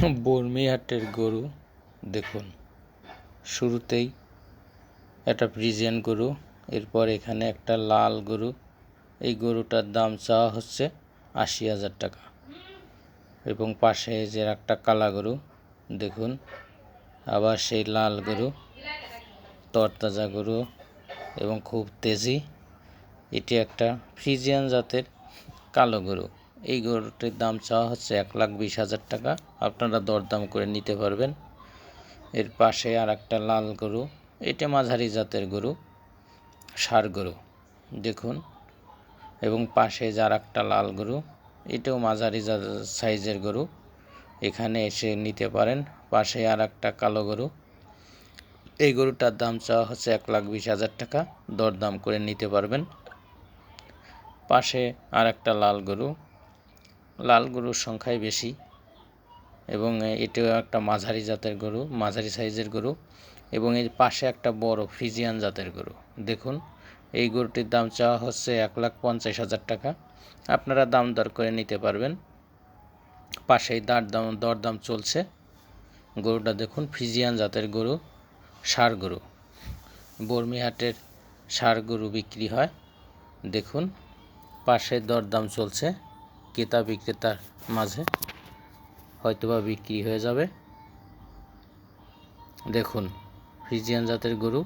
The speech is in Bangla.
বর্মিহাটের গরু, দেখুন, শুরুতেই একটা ফ্রিজিয়ান গরু, এরপর এখানে একটা লাল গরু, এই গরুটার দাম চাওয়া হচ্ছে আশি হাজার টাকা। এবং পাশে যে একটা কালা গরু, দেখুন, আবার সেই লাল গরু, তরতাজা গরু এবং খুব তেজি। এটি একটা ফ্রিজিয়ান জাতের কালো গরু। এই গরুটির দাম চাওয়া হচ্ছে এক লাখ বিশ হাজার টাকা। আপনারা দরদাম করে নিতে পারবেন। এর পাশে আর একটা লাল গরু, এটা মাঝারি জাতের গরু ষাঁড় গরু, দেখুন। এবং পাশে যার একটা লাল গরু, এটাও মাঝারি সাইজের গরু, এখানে এসে নিতে পারেন। পাশে আর একটা কালো গরু, এই গরুটার দাম চাওয়া হচ্ছে এক লাখ বিশ হাজার টাকা, দরদাম করে নিতে পারবেন। পাশে আর একটা লাল গরু লাল গরুর সংখ্যাই বেশি এবং এটাও একটা মাঝারি জাতের গরু, মাঝারি সাইজের গরু এবং এর পাশে একটা বড় ফ্রিজিয়ান জাতের গরু। দেখুন, এই গরুটির দাম চাওয়া হচ্ছে এক লাখ পঞ্চাশ হাজার টাকা। আপনারা দাম দর করে নিতে পারবেন। পাশেই দাঁড় দাম, দরদাম চলছে। গরুটা দেখুন ফ্রিজিয়ান জাতের গরু, ষাঁড় গরু। বর্মিহাটের ষাঁড় গরু বিক্রি হয়। দেখুন, পাশে দরদাম চলছে। ক্রেতা বিক্রেতার মাঝে হয়তোবা বিক্রি হয়ে যাবে। দেখুন ফ্রিজিয়ান জাতের গরু